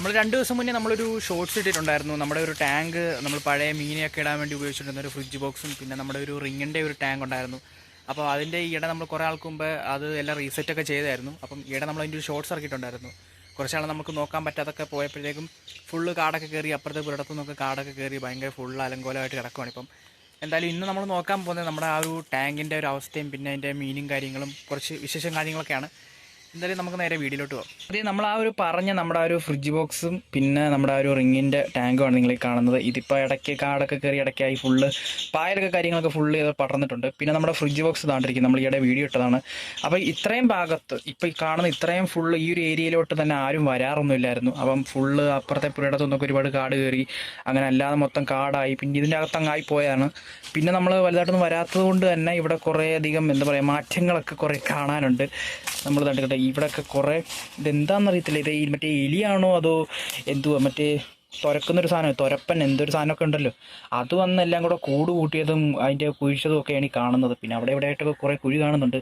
നമ്മൾ രണ്ട് ദിവസം മുന്നേ നമ്മളൊരു ഷോർട്സ് ഇട്ടിട്ടുണ്ടായിരുന്നു. നമ്മുടെ ഒരു ടാങ്ക് നമ്മൾ പഴയ മീനെയൊക്കെ ഇടാൻ വേണ്ടി ഉപയോഗിച്ചിരുന്ന ഒരു ഫ്രിഡ്ജ് ബോക്സും പിന്നെ നമ്മുടെ ഒരു റിങ്ങിന്റെ ഒരു ടാങ്ക് ഉണ്ടായിരുന്നു. അപ്പോൾ അതിന്റെ ഈയിടെ നമ്മൾ കുറേ ആൾക്ക് മുമ്പ് അത് എല്ലാം റീസെറ്റൊക്കെ ചെയ്തായിരുന്നു. അപ്പം ഈയിടെ നമ്മൾ അതിന്റെ ഒരു ഷോർട്സ് ഇറക്കിയിട്ടുണ്ടായിരുന്നു. കുറച്ചാൾ നമുക്ക് നോക്കാൻ പറ്റാതൊക്കെ പോയപ്പോഴത്തേക്കും ഫുള്ള് കാടൊക്കെ കയറി അപ്പുറത്തെ പുരടത്തു നിന്നൊക്കെ കാടൊക്കെ കയറി ഭയങ്കര ഫുൾ അലങ്കോലമായിട്ട് കിടക്കുവാണ് ഇപ്പം. എന്തായാലും ഇന്ന് നമ്മൾ നോക്കാൻ പോകുന്നത് നമ്മുടെ ആ ഒരു ടാങ്കിന്റെ ഒരു അവസ്ഥയും പിന്നെ അതിന്റെ മീനും കാര്യങ്ങളും കുറച്ച് വിശേഷം കാര്യങ്ങളൊക്കെയാണ്. എന്തായാലും നമുക്ക് നേരെ വീഡിയോയിലോട്ട് പോകാം അതേ നമ്മൾ ആ ഒരു പറഞ്ഞ നമ്മുടെ ആ ഒരു ഫ്രിഡ്ജ് ബോക്സും പിന്നെ നമ്മുടെ ആ ഒരു റിങ്ങിന്റെ ടാങ്കുമാണ് നിങ്ങൾ കാണുന്നത്. ഇതിപ്പോൾ ഇടയ്ക്ക് കാടൊക്കെ കയറി ഇടയ്ക്കായി ഫുള്ള് പായലൊക്കെ കാര്യങ്ങളൊക്കെ ഫുള്ള് ചെയ്ത് പടർന്നിട്ടുണ്ട്. പിന്നെ നമ്മുടെ ഫ്രിഡ്ജ് ബോക്സ് താണ്ടിരിക്കും നമ്മൾ ഈയിടെ വീഡിയോ ഇട്ടതാണ്. അപ്പോൾ ഇത്രയും ഭാഗത്ത് ഇപ്പോൾ ഈ കാണുന്ന ഇത്രയും ഫുള്ള് ഈ ഒരു ഏരിയയിലോട്ട് തന്നെ ആരും വരാറൊന്നുമില്ലായിരുന്നു. അപ്പം ഫുള്ള് അപ്പുറത്തെ പുരയിടത്തു നിന്നൊക്കെ ഒരുപാട് കാട് കയറി അങ്ങനെ അല്ലാതെ മൊത്തം കാടായി. പിന്നെ ഇതിന്റെ അകത്ത് അങ്ങായി പോയതാണ് പിന്നെ നമ്മൾ വലുതായിട്ടൊന്നും വരാത്തത് കൊണ്ട് തന്നെ ഇവിടെ കുറേ അധികം എന്താ പറയുക മാറ്റങ്ങളൊക്കെ കുറേ കാണാനുണ്ട്. നമ്മൾ കണ്ടിട്ട് ഇവിടെയൊക്കെ കുറേ ഇതെന്താണെന്നറിയത്തില്ല ഇത് മറ്റേ എലിയാണോ അതോ എന്തുവാ? മറ്റേ തുരക്കുന്നൊരു സാധനം തുരപ്പൻ എന്തൊരു സാധനമൊക്കെ ഉണ്ടല്ലോ. അത് വന്ന് എല്ലാം കൂടെ കൂട് കൂട്ടിയതും അതിന്റെ കുഴിച്ചതും ഒക്കെയാണ് ഈ കാണുന്നത്. പിന്നെ അവിടെ ഇവിടെ ആയിട്ടൊക്കെ കുറേ കുഴി കാണുന്നുണ്ട്.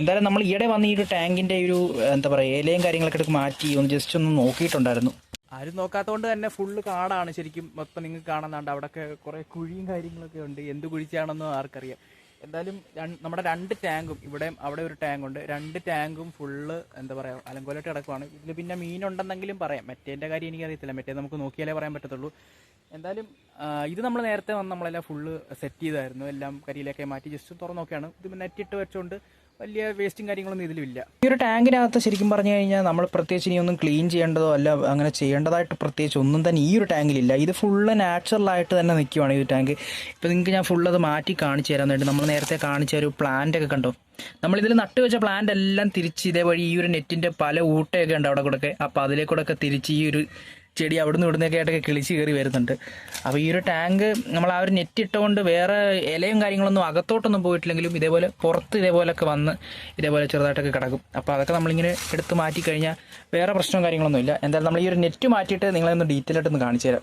എന്തായാലും നമ്മൾ ഈയിടെ വന്ന് ഈ ഒരു ടാങ്കിന്റെ ഒരു എന്താ പറയുക ഇലയും കാര്യങ്ങളൊക്കെ എടുത്ത് മാറ്റി ഒന്ന് ജസ്റ്റ് ഒന്ന് നോക്കിയിട്ടുണ്ടായിരുന്നു. ആരും നോക്കാത്തതുകൊണ്ട് തന്നെ ഫുള്ള് കാടാണ് ശരിക്കും മൊത്തം നിങ്ങൾക്ക് കാണുന്നുണ്ട് അവിടെയൊക്കെ കുറേ കുഴിയും കാര്യങ്ങളൊക്കെ ഉണ്ട്. എന്ത് കുഴിച്ചാണെന്ന് ആർക്കറിയാം. എന്തായാലും നമ്മുടെ രണ്ട് ടാങ്കും ഇവിടെ അവിടെ ഒരു ടാങ്ക് ഉണ്ട് രണ്ട് ടാങ്കും ഫുള്ള് എന്താ പറയുക അലങ്കോലായിട്ട് കിടക്കുവാണ്. ഇതിൽ പിന്നെ മീനുണ്ടെന്നെങ്കിലും പറയാം. മറ്റേന്റെ കാര്യം എനിക്കറിയത്തില്ല. മറ്റേ നമുക്ക് നോക്കിയാലേ പറയാൻ പറ്റത്തുള്ളൂ. എന്തായാലും ഇത് നമ്മൾ നേരത്തെ വന്ന് നമ്മളെല്ലാം ഫുള്ള് സെറ്റ് ചെയ്തായിരുന്നു. എല്ലാം കരിയിലൊക്കെ മാറ്റി ജസ്റ്റ് തുറന്നൊക്കെയാണ് നോക്കിയാണ്. ഇത് നെറ്റിട്ട് വെച്ചുകൊണ്ട് വലിയ വേസ്റ്റും കാര്യങ്ങളൊന്നും ഇതിലില്ല ഈ ഒരു ടാങ്കിനകത്ത് ശരിക്കും പറഞ്ഞു കഴിഞ്ഞാൽ നമ്മൾ പ്രത്യേകിച്ച് ഇനി ഒന്നും ക്ലീൻ ചെയ്യേണ്ടതോ അല്ല അങ്ങനെ ചെയ്യേണ്ടതായിട്ട് പ്രത്യേകിച്ച് ഒന്നും തന്നെ ഈ ഒരു ടാങ്കിലില്ല. ഇത് ഫുള്ള് നാച്ചുറലായിട്ട് തന്നെ നിൽക്കുവാണ് ഈ ടാങ്ക്. ഇപ്പോൾ നിങ്ങൾക്ക് ഞാൻ ഫുള്ള് അത് മാറ്റി കാണിച്ചു തരാൻ വേണ്ടി നമ്മൾ നേരത്തെ കാണിച്ച ഒരു പ്ലാന്റ് ഒക്കെ കണ്ടോ? നമ്മളിതിൽ നട്ടു വെച്ച പ്ലാന്റ് എല്ലാം തിരിച്ച് ഇതേവഴി ഈ ഒരു നെറ്റിന്റെ പല ഊട്ടയൊക്കെ ഉണ്ട് അവിടെ കൂടെ അപ്പോൾ അതിലേക്കൂടെ ഒക്കെ തിരിച്ച് ഈ ഒരു ചെടി അവിടുന്ന് ഇവിടുന്നൊക്കെ ആയിട്ടൊക്കെ കിളിച്ച് കയറി വരുന്നുണ്ട്. അപ്പോൾ ഈ ഒരു ടാങ്ക് നമ്മൾ ആ ഒരു നെറ്റ് ഇട്ടുകൊണ്ട് വേറെ ഇലയും കാര്യങ്ങളൊന്നും അകത്തോട്ടൊന്നും പോയിട്ടില്ലെങ്കിലും ഇതേപോലെ പുറത്ത് ഇതേപോലെയൊക്കെ വന്ന് ഇതേപോലെ ചെറുതായിട്ടൊക്കെ കിടക്കും. അപ്പോൾ അതൊക്കെ നമ്മളിങ്ങനെ എടുത്ത് മാറ്റി കഴിഞ്ഞാൽ വേറെ പ്രശ്നവും കാര്യങ്ങളൊന്നും ഇല്ല. എന്തായാലും നമ്മൾ ഈ ഒരു നെറ്റ് മാറ്റിയിട്ട് നിങ്ങളൊന്ന് ഡീറ്റെയിൽ ആയിട്ടൊന്ന് കാണിച്ചു തരാം.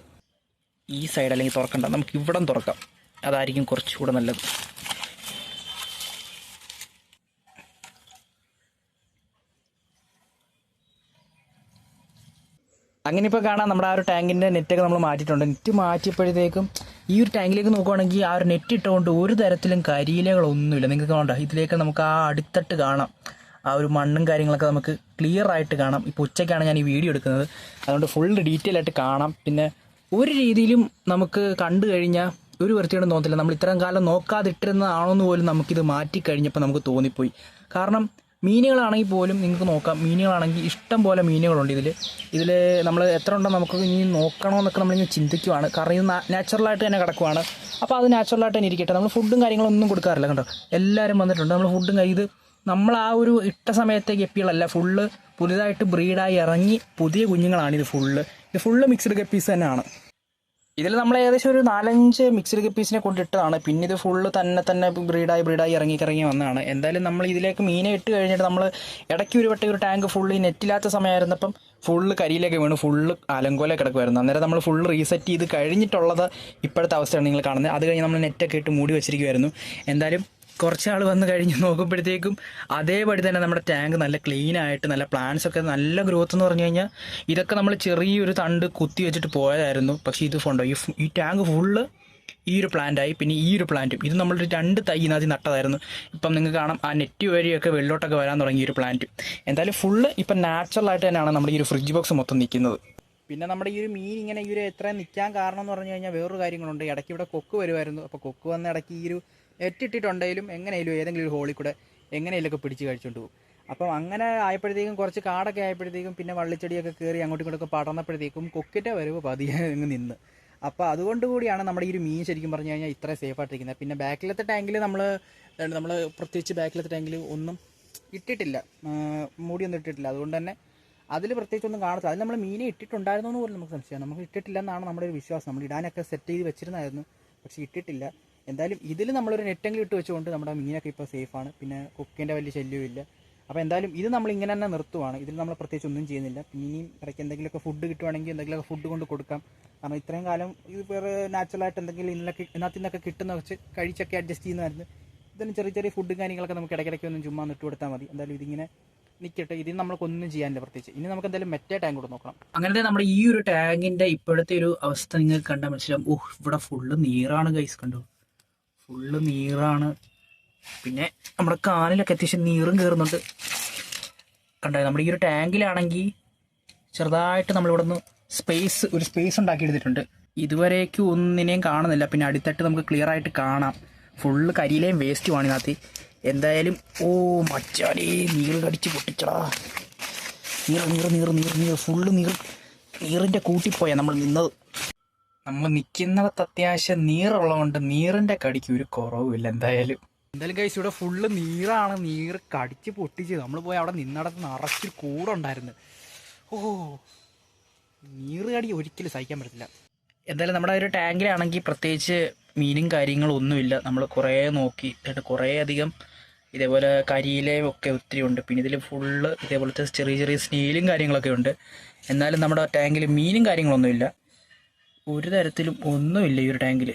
ഈ സൈഡ് അല്ലെങ്കിൽ തുറക്കണ്ട. നമുക്ക് ഇവിടം തുറക്കാം. അതായിരിക്കും കുറച്ചുകൂടെ നല്ലത്. അങ്ങനെ ഇപ്പോൾ കാണാം നമ്മുടെ ആ ഒരു ടാങ്കിന്റെ നെറ്റൊക്കെ നമ്മൾ മാറ്റിയിട്ടുണ്ട്. നെറ്റ് മാറ്റിയപ്പോഴത്തേക്കും ഈ ഒരു ടാങ്കിലേക്ക് നോക്കുവാണെങ്കിൽ ആ ഒരു നെറ്റ് ഇട്ടുകൊണ്ട് ഒരു തരത്തിലും കരിയിലകളൊന്നുമില്ല. നിങ്ങൾക്ക് കാണണ്ട ഇതിലേക്ക് നമുക്ക് ആ അടിത്തട്ട് കാണാം. ആ ഒരു മണ്ണും കാര്യങ്ങളൊക്കെ നമുക്ക് ക്ലിയർ ആയിട്ട് കാണാം. ഇപ്പോൾ ഉച്ചയ്ക്കാണ് ഞാൻ ഈ വീഡിയോ എടുക്കുന്നത്. അതുകൊണ്ട് ഫുൾ ഡീറ്റെയിൽ ആയിട്ട് കാണാം. പിന്നെ ഒരു രീതിയിലും നമുക്ക് കണ്ടു കഴിഞ്ഞാൽ ഒരു വൃത്തിയോടും തോന്നത്തില്ല. നമ്മൾ ഇത്രയും കാലം നോക്കാതിട്ടിരുന്നതാണോ എന്ന് പോലും നമുക്കിത് മാറ്റി കഴിഞ്ഞപ്പോൾ നമുക്ക് തോന്നിപ്പോയി. കാരണം മീനുകളാണെങ്കിൽ പോലും നിങ്ങൾക്ക് നോക്കാം. മീനുകളാണെങ്കിൽ ഇഷ്ടം പോലെ മീനുകളുണ്ട് ഇതിൽ ഇതിൽ നമ്മൾ എത്ര ഉണ്ടെന്ന് നമുക്ക് ഇനി നോക്കണമെന്നൊക്കെ നമ്മളിങ്ങനെ ചിന്തിക്കുവാണ്. കാരണം ഇത് നാച്ചുറലായിട്ട് തന്നെ കിടക്കുവാണ്. അപ്പോൾ അത് നാച്ചുറലായിട്ട് തന്നെ ഇരിക്കട്ടെ. നമ്മൾ ഫുഡും കാര്യങ്ങളൊന്നും കൊടുക്കാറില്ല കണ്ടോ? എല്ലാവരും വന്നിട്ടുണ്ട്. നമ്മൾ ഫുഡും ഇത് നമ്മൾ ആ ഒരു ഇട്ട സമയത്തെ ഗപ്പികളല്ല ഫുള്ള് പുതിയതായിട്ട് ബ്രീഡായി ഇറങ്ങി പുതിയ കുഞ്ഞുങ്ങളാണ് ഇത് ഫുള്ള് ഇത് ഫുള്ള് മിക്സ്ഡ് ഗപ്പീസ് തന്നെയാണ്. ഇതിൽ നമ്മൾ ഏകദേശം ഒരു നാലഞ്ച് മിക്സ്ഡ് ഗപ്പീസിനെ കൊണ്ടിട്ടതാണ്. പിന്നെ ഇത് ഫുള്ള് തന്നെ തന്നെ ബ്രീഡായി ബ്രീഡായി ഇറങ്ങി ഇറങ്ങി വന്നതാണ്. എന്തായാലും നമ്മൾ ഇതിലേക്ക് മീനെ ഇട്ട് കഴിഞ്ഞിട്ട് നമ്മൾ ഇടയ്ക്ക് ഒരു വട്ടം ഒരു ടാങ്ക് ഫുള്ള് ഈ നെറ്റില്ലാത്ത സമയമായിരുന്നപ്പം ഫുള്ള് കരിയിലേക്ക് വീണ് ഫുള്ള് അലങ്കോല കിടക്കുമായിരുന്നു അന്നേരം നമ്മൾ ഫുള്ള് റീസെറ്റ് ചെയ്ത് കഴിഞ്ഞിട്ടുള്ളത് ഇപ്പോഴത്തെ അവസ്ഥയാണ് നിങ്ങൾ കാണുന്നത്. അത് കഴിഞ്ഞ് നമ്മൾ നെറ്റൊക്കെ ഇട്ട് മൂടി വെച്ചിരിക്കുമായിരുന്നു എന്തായാലും കുറച്ച് നാൾ വന്ന് കഴിഞ്ഞ് നോക്കുമ്പോഴത്തേക്കും അതേപടി തന്നെ നമ്മുടെ ടാങ്ക് നല്ല ക്ലീൻ ആയിട്ട് നല്ല പ്ലാന്റ്സ് ഒക്കെ നല്ല ഗ്രോത്ത് എന്ന് പറഞ്ഞു കഴിഞ്ഞാൽ ഇതൊക്കെ നമ്മൾ ചെറിയൊരു തണ്ട് കുത്തി വെച്ചിട്ട് പോയതായിരുന്നു. പക്ഷേ ഇത് ഫോണ്ടോ ഈ ടാങ്ക് ഫുള്ള് ഈ ഒരു പ്ലാന്റായി പിന്നെ ഈ ഒരു പ്ലാന്റും ഇത് നമ്മൾ രണ്ട് തൈ ഇതിനകത്ത് നട്ടതായിരുന്നു. ഇപ്പം നിങ്ങൾക്ക് കാണാം ആ നെറ്റ് വഴിയൊക്കെ വെള്ളോട്ടൊക്കെ വരാൻ തുടങ്ങി ഈ ഒരു പ്ലാന്റ് എന്തായാലും ഫുള്ള് ഇപ്പം നാച്ചുറലായിട്ട് തന്നെയാണ് നമ്മുടെ ഈ ഒരു ഫ്രിഡ്ജ് ബോക്സ് മൊത്തം നിൽക്കുന്നത്. പിന്നെ നമ്മുടെ ഈ ഒരു മീൻ ഇങ്ങനെ ഈ ഒരു എത്ര നിൽക്കാൻ കാരണം എന്ന് പറഞ്ഞു കഴിഞ്ഞാൽ വേറൊരു കാര്യങ്ങളുണ്ട്. ഇടയ്ക്ക് ഇവിടെ കൊക്ക് വരുമായിരുന്നു അപ്പോൾ കൊക്ക് വന്ന ഇടയ്ക്ക് ഈ ഒരു നെറ്റിട്ടിട്ടുണ്ടെങ്കിലും എങ്ങനെയും ഏതെങ്കിലും ഒരു ഹോളിൽ കൂടെ എങ്ങനെയെങ്കിലുമൊക്കെ പിടിച്ച് കഴിച്ചുകൊണ്ട് പോകും. അപ്പം അങ്ങനെ ആയപ്പോഴത്തേക്കും കുറച്ച് കാടൊക്കെ ആയപ്പോഴത്തേക്കും പിന്നെ വള്ളിച്ചെടിയൊക്കെ കയറി അങ്ങോട്ടും ഇങ്ങോട്ടൊക്കെ പടർന്നപ്പോഴത്തേക്കും കൊക്കിന്റെ വരവ് പതിയെ അങ്ങ് നിന്ന്. അപ്പോൾ അതുകൊണ്ട് കൂടിയാണ് നമ്മുടെ ഈ ഒരു മീൻ ശരിക്കും പറഞ്ഞു കഴിഞ്ഞാൽ ഇത്ര സേഫ് ആയിട്ടിരിക്കുന്നത്. പിന്നെ ബാക്കിലത്തെ ടാങ്കിൽ നമ്മൾ നമ്മൾ പ്രത്യേകിച്ച് ബാക്കിലത്തെ ടാങ്കിൽ ഒന്നും ഇട്ടിട്ടില്ല. മൂടിയൊന്നും ഇട്ടിട്ടില്ല. അതുകൊണ്ട് തന്നെ അതിൽ പ്രത്യേകിച്ച് ഒന്നും കാണത്തില്ല. അതിൽ നമ്മൾ മീനെ ഇട്ടിട്ടുണ്ടായിരുന്നു എന്ന് പോലും നമുക്ക് സംശയം നമുക്ക് ഇട്ടിട്ടില്ല എന്നാണ് നമ്മുടെ ഒരു വിശ്വാസം. നമ്മൾ ഇടാനൊക്കെ സെറ്റ് ചെയ്ത് വെച്ചിരുന്നായിരുന്നു. പക്ഷേ ഇട്ടിട്ടില്ല. എന്തായാലും ഇതിൽ നമ്മളൊരു നെറ്റെങ്കിലും ഇട്ട് വെച്ചുകൊണ്ട് നമ്മുടെ മീനൊക്കെ ഇപ്പോൾ സേഫാണ് പിന്നെ കുക്കിന്റെ വലിയ ശല്യവും ഇല്ല. അപ്പോൾ എന്തായാലും ഇത് നമ്മൾ ഇങ്ങനെ തന്നെ നിർത്തുവാണ്. ഇതിൽ നമ്മൾ പ്രത്യേകിച്ച് ഒന്നും ചെയ്യുന്നില്ല. പിന്നെ ഇനിയും ഇടയ്ക്ക് എന്തെങ്കിലുമൊക്കെ ഫുഡ് കിട്ടുവാണെങ്കിൽ എന്തെങ്കിലുമൊക്കെ ഫുഡ് കൊണ്ട് കൊടുക്കാം. കാരണം ഇത്രയും കാലം ഇത് വേറെ നാച്ചുറലായിട്ട് എന്തെങ്കിലും ഇന്നൊക്കെ ഇതിനകത്ത് നിന്നൊക്കെ കിട്ടുന്ന വെച്ച് കഴിച്ചൊക്കെ അഡ്ജസ്റ്റ് ചെയ്യുന്നതായിരുന്നു. ഇതിന് ചെറിയ ചെറിയ ഫുഡും കാര്യങ്ങളൊക്കെ നമുക്ക് ഇടയ്ക്കിടയ്ക്ക് ഒന്നും ചുമ്മാ നിട്ട് കൊടുത്താൽ മതി. എന്തായാലും ഇതിങ്ങനെ നിൽക്കട്ടെ ഇതിന് നമ്മൾക്കൊന്നും ചെയ്യാനില്ല പ്രത്യേകിച്ച്. ഇനി നമുക്ക് എന്തായാലും മെറ്റേ ടാങ്ക് കൂടെ നോക്കണം. അങ്ങനത്തെ നമ്മുടെ ഈ ഒരു ടാങ്കിന്റെ ഇപ്പോഴത്തെ ഒരു അവസ്ഥ നിങ്ങൾക്ക് കണ്ടാൽ മനസ്സിലാവും. ഓഹ് ഇവിടെ ഫുള്ള് നീറാണ് കൈസ് കണ്ടു? ഫുള്ള് നീറാണ്. പിന്നെ നമ്മുടെ കാലിലൊക്കെ അത്യാവശ്യം നീറും കയറുന്നുണ്ട് കണ്ടോ നമ്മുടെ ഈ ഒരു ടാങ്കിലാണെങ്കിൽ ചെറുതായിട്ട് നമ്മളിവിടെ നിന്ന് സ്പേസ് ഒരു സ്പേസ് ഉണ്ടാക്കി എടുത്തിട്ടുണ്ട് ഇതുവരേക്കും ഒന്നിനെയും കാണുന്നില്ല. പിന്നെ അടിത്തട്ട് നമുക്ക് ക്ലിയർ ആയിട്ട് കാണാം. ഫുള്ള് കരിയിലെയും വേസ്റ്റുമാണ് ഇതിനകത്ത്. എന്തായാലും ഓ മച്ചാനെ നീറ് കടിച്ച് പൊട്ടിച്ചടാ. നീറ് നീറ് നീറ് നീറ് നീറ്. ഫുള്ള് നീറ് നീറിന്റെ കൂട്ടിപ്പോയാണ് നമ്മൾ നിന്നത്. നമ്മൾ നിൽക്കുന്നിടത്ത് അത്യാവശ്യം നീറുള്ളതുകൊണ്ട് നീറിന്റെ കടിക്ക് ഒരു കുറവുമില്ല എന്തായാലും. എന്തായാലും കഴിച്ച് ഇവിടെ ഫുള്ള് നീറാണ്. നീറ് കടിച്ച് പൊട്ടിച്ച് നമ്മൾ പോയി അവിടെ നിന്നിടത്ത് നിറച്ചൊരു കൂടുണ്ടായിരുന്നു. ഓ നീറ് കടി ഒരിക്കലും സഹിക്കാൻ പറ്റില്ല എന്തായാലും നമ്മുടെ ഒരു ടാങ്കിലാണെങ്കിൽ പ്രത്യേകിച്ച് മീനും കാര്യങ്ങളും ഒന്നുമില്ല. നമ്മൾ കുറേ നോക്കി. എന്നിട്ട് കുറേ അധികം ഇതേപോലെ കരിയിലയും ഒക്കെ ഒത്തിരി ഉണ്ട്. പിന്നെ ഇതിൽ ഫുള്ള് ഇതേപോലത്തെ ചെറിയ ചെറിയ സ്നീലും കാര്യങ്ങളൊക്കെ ഉണ്ട്. എന്നാലും നമ്മുടെ ടാങ്കിൽ മീനും കാര്യങ്ങളൊന്നുമില്ല. ഒരു തരത്തിലും ഒന്നുമില്ല ഈ ഒരു ടാങ്കിൽ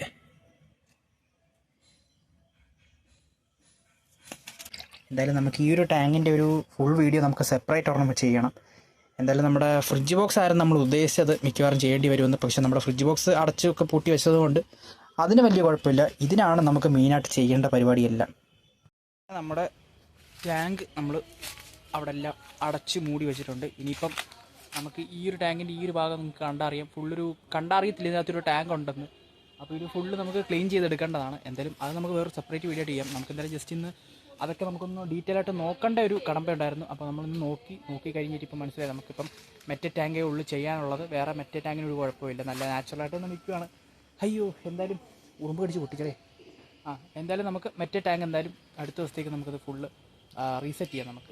എന്തായാലും നമുക്ക് ഈ ഒരു ടാങ്കിന്റെ ഒരു ഫുൾ വീഡിയോ നമുക്ക് സെപ്പറേറ്റ് ഒരെണ്ണം ചെയ്യണം. എന്തായാലും നമ്മുടെ ഫ്രിഡ്ജ് ബോക്സ് ആയിരുന്നു നമ്മൾ ഉദ്ദേശിച്ചത് മിക്കവാറും ചെയ്യേണ്ടി വരുമെന്ന്. പക്ഷെ നമ്മുടെ ഫ്രിഡ്ജ് ബോക്സ് അടച്ചൊക്കെ പൂട്ടി വെച്ചതുകൊണ്ട് അതിന് വലിയ കുഴപ്പമില്ല. ഇതിനാണ് നമുക്ക് മെയിനായിട്ട് ചെയ്യേണ്ട പരിപാടിയെല്ലാം. നമ്മുടെ ടാങ്ക് നമ്മൾ അവിടെ എല്ലാം അടച്ച് മൂടി വെച്ചിട്ടുണ്ട്. ഇനിയിപ്പം നമുക്ക് ഈ ഒരു ടാങ്കിന്റെ ഈ ഒരു ഭാഗം നമുക്ക് കണ്ടറിയാം. ഫുള്ളൊരു കണ്ടറിയത്തില്ല ഇതിനകത്തൊരു ടാങ്ക് ഉണ്ടെന്ന്. അപ്പോൾ ഇത് ഫുള്ള് നമുക്ക് ക്ലീൻ ചെയ്തെടുക്കേണ്ടതാണ്. എന്തായാലും അത് നമുക്ക് വേറെ സെപ്പറേറ്റ് വീഡിയോ ചെയ്യാം. നമുക്ക് എന്തായാലും ജസ്റ്റ് ഇന്ന് അതൊക്കെ നമുക്കൊന്ന് ഡീറ്റെയിൽ ആയിട്ട് നോക്കേണ്ട ഒരു കടമ്പ ഉണ്ടായിരുന്നു. അപ്പോൾ നമ്മളിന്ന് നോക്കി നോക്കി കഴിഞ്ഞിട്ട് ഇപ്പം മനസ്സിലായി നമുക്കിപ്പം മെറ്റ ടാങ്കേ ഉള്ളു ചെയ്യാനുള്ളത്. വേറെ മെറ്റ ടാങ്കിന് ഒരു കുഴപ്പമില്ല. നല്ല നാച്ചുറലായിട്ട് ഒന്ന് നിൽക്കുകയാണ് അയ്യോ എന്തായാലും ഉറുമ്പ് കടിച്ച് പൊട്ടിച്ചേ ആ എന്തായാലും നമുക്ക് മെറ്റ ടാങ്ക് എന്തായാലും അടുത്ത ദിവസത്തേക്ക് നമുക്കത് ഫുള്ള് റീസെറ്റ് ചെയ്യാം നമുക്ക്.